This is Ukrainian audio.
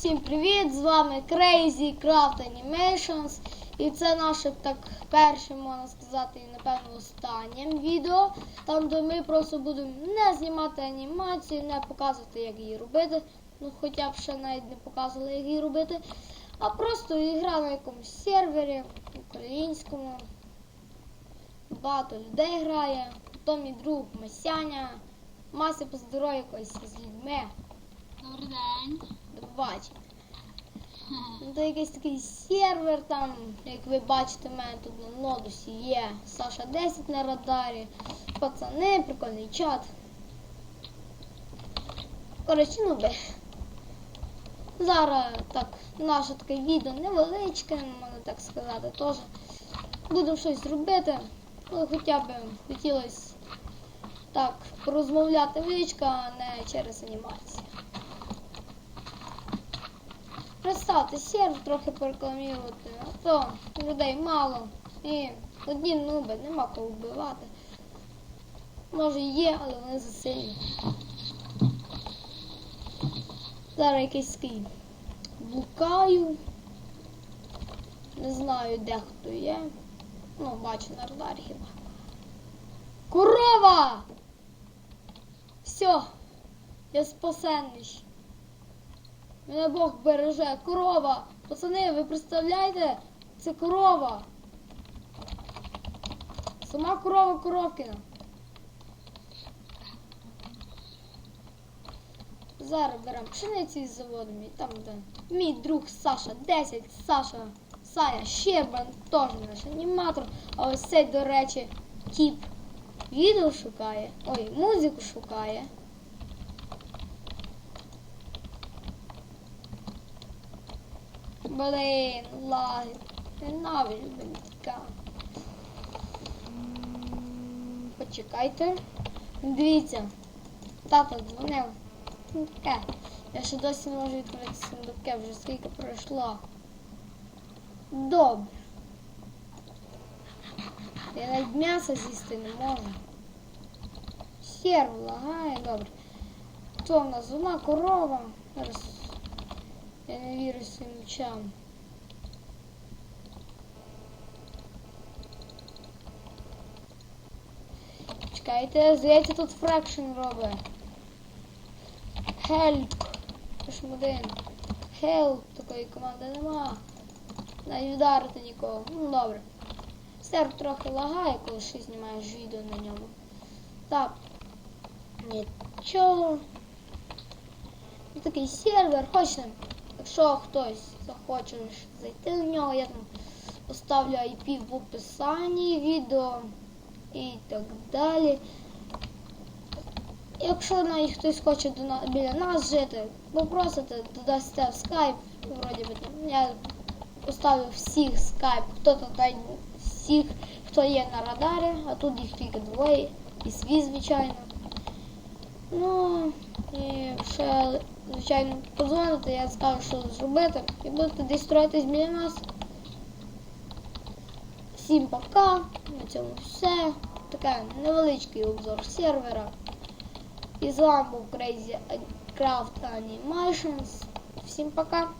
Всім привіт! З вами Crazy Craft Animations. І це наше так перше, можна сказати, і напевно останнє відео. Там, де ми просто будемо не знімати анімацію, не показувати, як її робити. Ну, хоча б ще навіть не показували, як її робити. А просто ігра на якомусь сервері українському. Багато людей грає. Потім мій друг Масяня. Мася поздоров'я якось з людьми. Добрий день. Ну, якийсь такий сервер там, як ви бачите, в мене тут на нодусі є Саша 10 на радарі. Пацани, прикольний чат. Коротше, ну би. Зараз так, наше таке відео невеличке, можна так сказати, теж. Будемо щось робити. Ну, хоча б хотілося так порозмовляти вичка, а не через анімацію. Представте, сервер трохи порекламувати, а то людей мало. І одні нуби, нема кого вбивати. Може є, але вони засильні. Зараз якийсь такий блукаю. Не знаю, де хто є. Ну, бачу на хіба. Корова! Все, я спасенний. Мене Бог береже. Корова. Пацани, ви представляєте? Це корова. Сама корова коровкина. Зараз беремо пшениці із заводом і там де мій друг Саша 10, Саша, Сая Щербан, теж наш аніматор. А ось цей, до речі, тіп відео шукає. Ой, музику шукає. Блин, лаги. Ненавиджу бентика. Почекайте. Дивіться. Тато дзвонив. Ну, Таке. Я ще досі не можу відкрити сундуке, вже скільки пройшло. Добре. Я навіть м'ясо з'їсти не можу. Серв лагає, добре. Хто в нас? Одна корова. Зараз своїм очам. Чекайте, здається, тут фракшн. Help. Пишемо один. Help. Такої команди нема. Навіть вдарити нікого. Ну добре. Серв трохи лагає, коли ще знімаєш відео на ньому. Так. Нічого. Такий сервер, хочете, якщо хтось захоче зайти в нього, я там поставлю IP в описанні відео і так далі. Якщо навіть хтось хоче до нас, біля нас жити, попросите, додасте в скайп, вроді би. Я поставлю всіх скайп, хто тут всіх, хто є на радарі, а тут їх тільки двоє, і свій, звичайно. Ну, і ще, звичайно, позвонити я скажу, що зробити. І будете десь строїтись біля нас. Всім пока. На цьому все. Таке невеличкий обзор сервера. І з вами був Crazy Craft Animations. Всім пока.